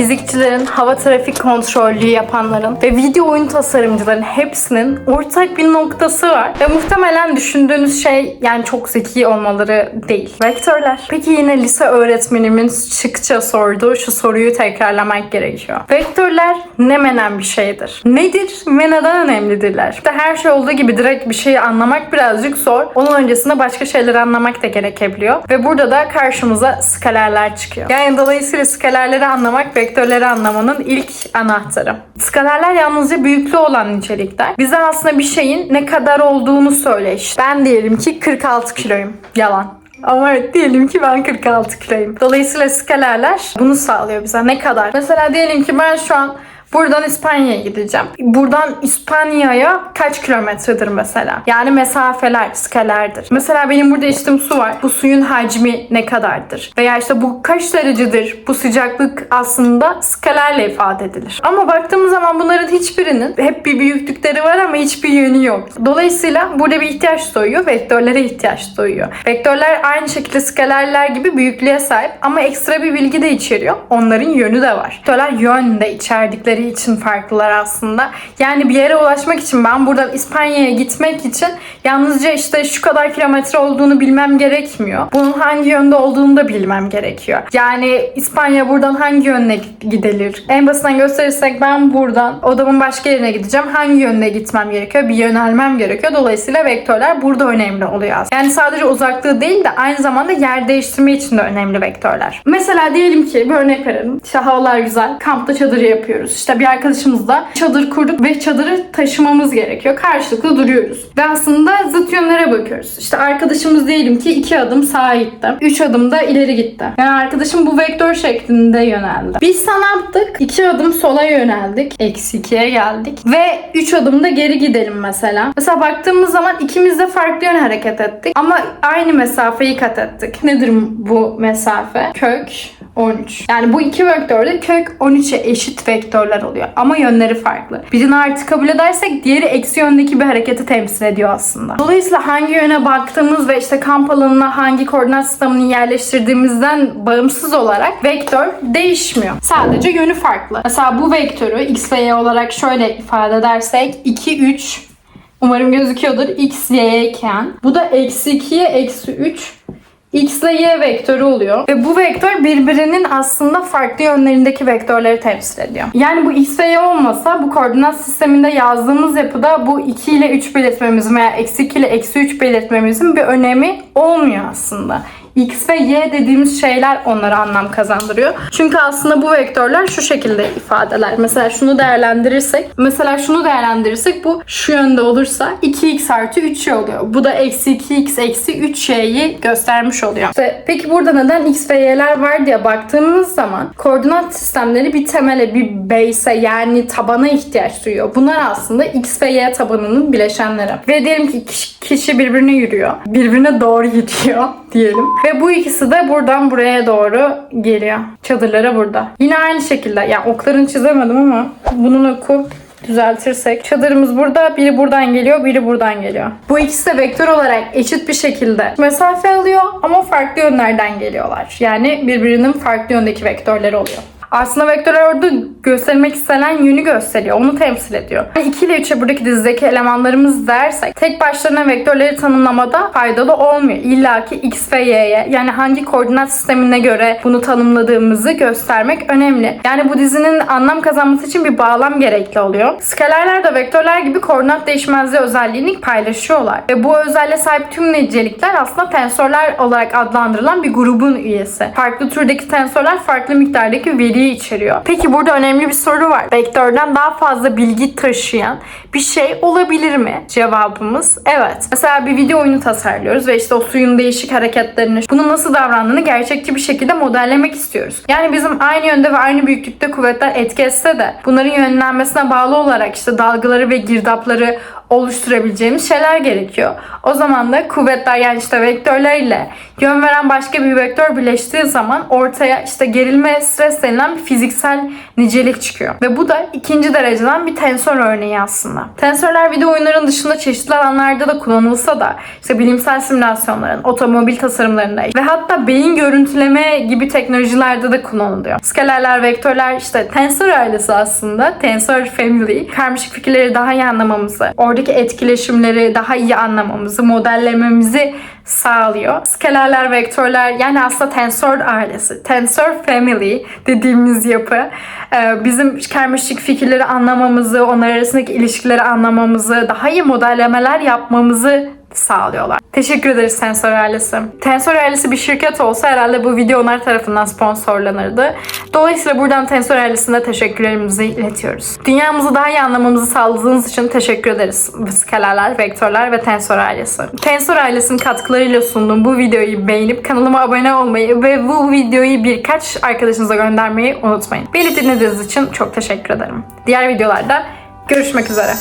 fizikçilerin, hava trafik kontrolü yapanların ve video oyun tasarımcıların hepsinin ortak bir noktası var. Ve muhtemelen düşündüğünüz şey yani çok zeki olmaları değil. Vektörler. Peki yine lise öğretmenimin sıkça sorduğu şu soruyu tekrarlamak gerekiyor. Vektörler ne menen bir şeydir? Nedir ve neden önemlidirler? İşte her şey olduğu gibi direkt bir şeyi anlamak birazcık zor. Onun öncesinde başka şeyleri anlamak da gerekebiliyor. Ve burada da karşımıza skalerler çıkıyor. Yani dolayısıyla skalerleri anlamak vektörleri anlamanın ilk anahtarı. Skalerler yalnızca büyüklüğü olan nitelikler. Bize aslında bir şeyin ne kadar olduğunu söyle işte. Ben diyelim ki 46 kiloyum. Yalan. Ama evet diyelim ki ben 46 kiloyum. Dolayısıyla skalerler bunu sağlıyor bize. Ne kadar? Mesela diyelim ki ben şu an Buradan İspanya'ya gideceğim. Buradan İspanya'ya kaç kilometredir mesela? Yani mesafeler, skalerdir. Mesela benim burada içtiğim su var. Bu suyun hacmi ne kadardır? Veya işte bu kaç derecedir? Bu sıcaklık aslında skalerle ifade edilir. Ama baktığımız zaman bunların hiçbirinin hep bir büyüklükleri var ama hiçbir yönü yok. Dolayısıyla burada bir ihtiyaç doğuyor. Vektörlere ihtiyaç doğuyor. Vektörler aynı şekilde skalerler gibi büyüklüğe sahip ama ekstra bir bilgi de içeriyor. Onların yönü de var. Vektörler yön de içerdikleri için farklılar aslında. Yani bir yere ulaşmak için ben buradan İspanya'ya gitmek için yalnızca işte şu kadar kilometre olduğunu bilmem gerekmiyor. Bunun hangi yönde olduğunu da bilmem gerekiyor. Yani İspanya buradan hangi yönüne gidilir? En basitinden gösterirsek ben buradan odamın başka yerine gideceğim. Hangi yönde gitmem gerekiyor? Bir yönelmem gerekiyor. Dolayısıyla vektörler burada önemli oluyor aslında. Yani sadece uzaklığı değil de aynı zamanda yer değiştirme için de önemli vektörler. Mesela diyelim ki bir örnek verelim. İşte havalar güzel. Kampta çadır yapıyoruz. İşte bir arkadaşımızla çadır kurduk ve çadırı taşımamız gerekiyor. Karşılıklı duruyoruz. Ve aslında zıt yönlere bakıyoruz. İşte arkadaşımız diyelim ki iki adım sağa gitti. Üç adım da ileri gitti. Yani arkadaşım bu vektör şeklinde yöneldi. Biz sana yaptık. iki adım sola yöneldik. Eksi ikiye geldik. Ve üç adım da geri gidelim mesela. Mesela baktığımız zaman ikimiz de farklı yöne hareket ettik. Ama aynı mesafeyi kat ettik. Nedir bu mesafe? Kök 13. Yani bu iki vektörde kök 13'e eşit vektörler oluyor. Ama yönleri farklı. Birini artı kabul edersek diğeri eksi yöndeki bir hareketi temsil ediyor aslında. Dolayısıyla hangi yöne baktığımız ve işte kamp alanına hangi koordinat sistemini yerleştirdiğimizden bağımsız olarak vektör değişmiyor. Sadece yönü farklı. Mesela bu vektörü x ve y olarak şöyle ifade edersek 2, 3 Umarım gözüküyordur. X, Y iken. Bu da eksi 2'ye eksi 3 X ile Y vektörü oluyor. Ve bu vektör birbirinin aslında farklı yönlerindeki vektörleri temsil ediyor. Yani bu X ve Y olmasa bu koordinat sisteminde yazdığımız yapıda bu 2 ile 3 belirtmemizin veya eksi 2 ile eksi 3 belirtmemizin bir önemi olmuyor aslında. X ve Y dediğimiz şeyler onlara anlam kazandırıyor. Çünkü aslında bu vektörler şu şekilde ifadeler. Mesela şunu değerlendirirsek, mesela şunu değerlendirirsek bu şu yönde olursa 2x artı 3y oluyor. Bu da eksi 2x eksi 3y'yi göstermiş oluyor. İşte peki burada neden x ve y'ler var diye baktığımız zaman koordinat sistemleri bir temele, bir base'e yani tabana ihtiyaç duyuyor. Bunlar aslında x ve y tabanının bileşenleri. Ve diyelim ki kişi birbirine yürüyor. Birbirine doğru gidiyor diyelim. Ve bu ikisi de buradan buraya doğru geliyor. Çadırlara burada. Yine aynı şekilde. Yani oklarını çizemedim ama bunun oku düzeltirsek. Çadırımız burada. Biri buradan geliyor, biri buradan geliyor. Bu ikisi de vektör olarak eşit bir şekilde mesafe alıyor ama farklı yönlerden geliyorlar. Yani birbirinin farklı yöndeki vektörleri oluyor. Aslında vektörler orada göstermek istenen yönü gösteriyor. Onu temsil ediyor. 2 ile 3'e buradaki dizideki elemanlarımız dersek tek başlarına vektörleri tanımlamada faydalı olmuyor. İlla ki x ve y'ye yani hangi koordinat sistemine göre bunu tanımladığımızı göstermek önemli. Yani bu dizinin anlam kazanması için bir bağlam gerekli oluyor. Skalerler de vektörler gibi koordinat değişmezliği özelliğini paylaşıyorlar. Ve bu özelliğe sahip tüm nicelikler aslında tensörler olarak adlandırılan bir grubun üyesi. Farklı türdeki tensörler farklı miktardaki veri bilgiyi içeriyor. Peki burada önemli bir soru var. Vektörden daha fazla bilgi taşıyan bir şey olabilir mi? Cevabımız evet. Mesela bir video oyunu tasarlıyoruz ve işte o suyun değişik hareketlerini, bunun nasıl davrandığını gerçekçi bir şekilde modellemek istiyoruz. Yani bizim aynı yönde ve aynı büyüklükte kuvvetler etki etse de bunların yönlenmesine bağlı olarak işte dalgaları ve girdapları oluşturabileceğimiz şeyler gerekiyor. O zaman da kuvvetler yani işte vektörlerle yön veren başka bir vektör birleştiği zaman ortaya işte gerilme stres denilen dereceden bir fiziksel nicelik çıkıyor. Ve bu da ikinci dereceden bir tensör örneği aslında. Tensörler video oyunların dışında çeşitli alanlarda da kullanılsa da işte bilimsel simülasyonların, otomobil tasarımlarında ve hatta beyin görüntüleme gibi teknolojilerde de kullanılıyor. Skalerler, vektörler işte tensör ailesi aslında. Tensör family. Karmaşık fikirleri daha iyi anlamamızı, oradaki etkileşimleri daha iyi anlamamızı, modellememizi sağlıyor. Skalerler, vektörler yani aslında tensör ailesi, tensör family dediğimiz yapı e, bizim karmaşık fikirleri anlamamızı, onlar arasındaki ilişkileri anlamamızı, daha iyi modellemeler yapmamızı sağlıyorlar. Teşekkür ederiz Tensor ailesi. Tensor ailesi bir şirket olsa herhalde bu video onlar tarafından sponsorlanırdı. Dolayısıyla buradan Tensor ailesine teşekkürlerimizi iletiyoruz. Dünyamızı daha iyi anlamamızı sağladığınız için teşekkür ederiz. Skalerler, vektörler ve Tensor ailesi. Tensor ailesinin katkılarıyla sunduğum bu videoyu beğenip kanalıma abone olmayı ve bu videoyu birkaç arkadaşınıza göndermeyi unutmayın. Beni dinlediğiniz için çok teşekkür ederim. Diğer videolarda görüşmek üzere.